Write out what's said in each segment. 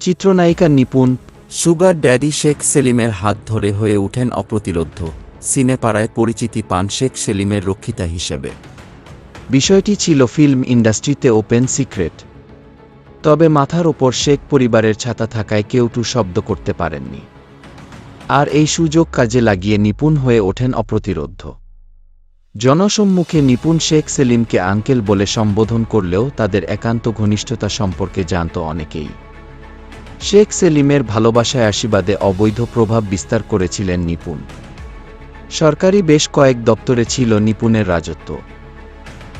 চিত্রনায়িকা নিপুণ sugar daddy Sheikh সেলিমের হাত ধরে হয়ে ওঠেন অপ্রতিরোধ্য। সিনেপাড়ায় পরিচিতি পান শেখ সেলিমের রক্ষিতা হিসেবে। বিষয়টি ছিল ফিল্ম ইন্ডাস্ট্রিতে ওপেন সিক্রেট। তবে মাথার ওপর শেখ পরিবারের ছাতা থাকায় কেউ টু শব্দ করতে পারেননি। আর এই সুযোগ কাজে লাগিয়ে নিপুণ হয়ে ওঠেন অপ্রতিরোধ্য। জনসম্মুখে নিপুণ শেখ সেলিমকে আঙ্কেল বলে সম্বোধন করলেও তাদের একান্ত ঘনিষ্ঠতা সম্পর্কে জানত অনেকেই। শেখ সেলিমের ভালোবাসায় আশীর্বাদে অবৈধ প্রভাব বিস্তার করেছিলেন নিপুণ। সরকারি বেশ কয়েক দপ্তরে ছিল নিপুণের রাজত্ব।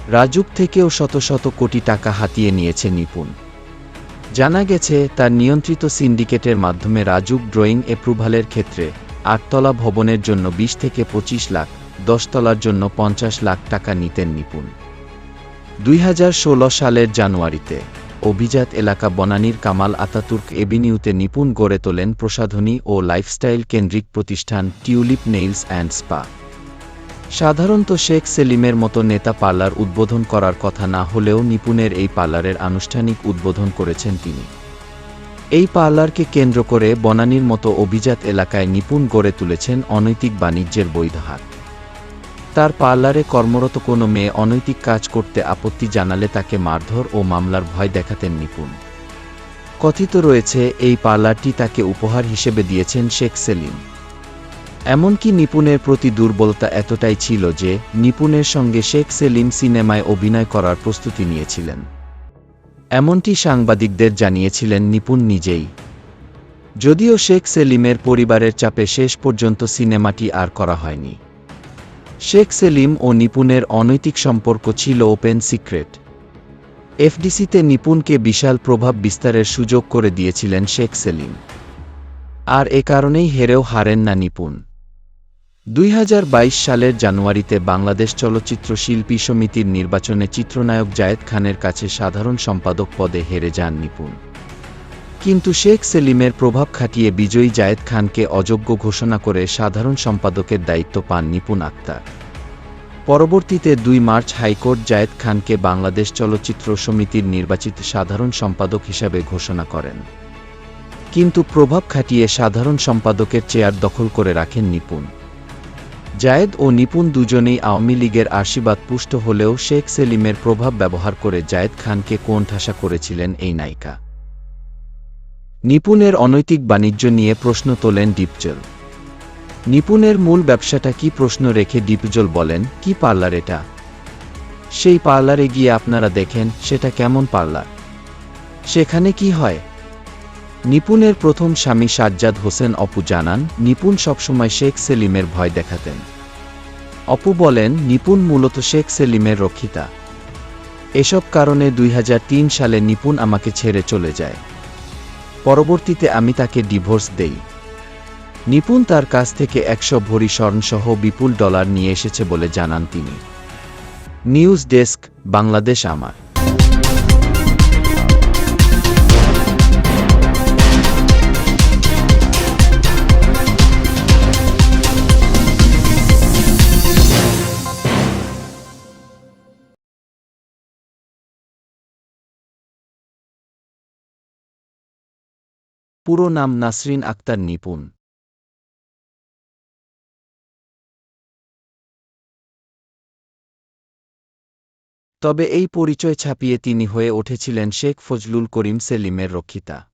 রাজুক থেকেও শত শত কোটি টাকা হাতিয়ে নিয়েছে নিপুণ। জানা গেছে, তার নিয়ন্ত্রিত সিন্ডিকেটের মাধ্যমে রাজুক ড্রয়িং অ্যাপ্রুভালের ক্ষেত্রে আটতলা ভবনের জন্য ২০ থেকে ২৫ লাখ, দশতলার জন্য পঞ্চাশ লাখ টাকা নিতেন নিপুণ। দুই হাজার ষোলো সালের জানুয়ারিতে অভিজাত এলাকা বনানীর কামাল আতাতুর্ক এভিনিউতে নিপুণ গড়ে তোলেন প্রসাধনী ও লাইফস্টাইল কেন্দ্রিক প্রতিষ্ঠান টিউলিপ নেইলস অ্যান্ড স্পা। সাধারণত শেখ সেলিমের মতো নেতা পার্লার উদ্বোধন করার কথা না হলেও নিপুণের এই পার্লারের আনুষ্ঠানিক উদ্বোধন করেছেন তিনি। এই পার্লারকে কেন্দ্র করে বনানীর মতো অভিজাত এলাকায় নিপুণ গড়ে তুলেছেন অনৈতিক বাণিজ্যের বৈধ হাত। তার পার্লারে কর্মরত কোনো মেয়ে অনৈতিক কাজ করতে আপত্তি জানালে তাকে মারধর ও মামলার ভয় দেখাতেন নিপুণ। কথিত রয়েছে, এই পার্লারটি তাকে উপহার হিসেবে দিয়েছেন শেখ সেলিম। এমনকি নিপুণের প্রতি দুর্বলতা এতটাই ছিল যে, নিপুণের সঙ্গে শেখ সেলিম সিনেমায় অভিনয় করার প্রস্তুতি নিয়েছিলেন। এমনটি সাংবাদিকদের জানিয়েছিলেন নিপুণ নিজেই। যদিও শেখ সেলিমের পরিবারের চাপে শেষ পর্যন্ত সিনেমাটি আর করা হয়নি। শেখ সেলিম ও নিপুণের অনৈতিক সম্পর্ক ছিল ওপেন সিক্রেট। এফডিসিতে নিপুণকে বিশাল প্রভাব বিস্তারের সুযোগ করে দিয়েছিলেন শেখ সেলিম। আর এ কারণেই হেরেও হারেন না নিপুণ। দুই হাজার বাইশ সালের জানুয়ারিতে বাংলাদেশ চলচ্চিত্র শিল্পী সমিতির নির্বাচনে চিত্রনায়ক জায়েদ খানের কাছে সাধারণ সম্পাদক পদে হেরে যান নিপুণ। কিন্তু শেখ সেলিমের প্রভাব খাটিয়ে বিজয়ী জায়েদ খানকে অযোগ্য ঘোষণা করে সাধারণ সম্পাদকের দায়িত্ব পান নিপুণ আক্তার। পরবর্তীতে দুই মার্চ হাইকোর্ট জায়েদ খানকে বাংলাদেশ চলচ্চিত্র সমিতির নির্বাচিত সাধারণ সম্পাদক হিসাবে ঘোষণা করেন। কিন্তু প্রভাব খাটিয়ে সাধারণ সম্পাদকের চেয়ার দখল করে রাখেন নিপুণ। জায়েদ ও নিপুণ দুজনেই আওয়ামী লীগের আশীর্বাদ পুষ্ট হলেও শেখ সেলিমের প্রভাব ব্যবহার করে জায়েদ খানকে কোণঠাসা করেছিলেন এই নায়িকা। নিপুণের অনৈতিক বাণিজ্য নিয়ে প্রশ্ন তোলেন ডিপজল। নিপুণের মূল ব্যবসাটা কি প্রশ্ন রেখে ডিপজল বলেন, কি পার্লার এটা? সেই পার্লারে গিয়ে আপনারা দেখেন, সেটা কেমন পার্লার? সেখানে কি হয়? নিপুণের প্রথম স্বামী সাজ্জাদ হোসেন অপু জানান, নিপুণ সবসময় শেখ সেলিমের ভয় দেখাতেন। অপু বলেন, নিপুণ মূলত শেখ সেলিমের রক্ষিতা। এসব কারণে দুই হাজার তিন সালে নিপুণ আমাকে ছেড়ে চলে যায়। পরবর্তীতে আমি তাকে ডিভোর্স দেই। নিপুণ তার কাছ থেকে একশো ভরি স্বর্ণসহ বিপুল ডলার নিয়ে এসেছে বলে জানান তিনি। নিউজ ডেস্ক, বাংলাদেশ আমার। পুরো নাম নাসরিন আক্তার নিপুণ। তবে এই পরিচয় ছাপিয়ে তিনি হয়ে উঠেছিলেন শেখ ফজলুল করিম সেলিমের রক্ষিতা।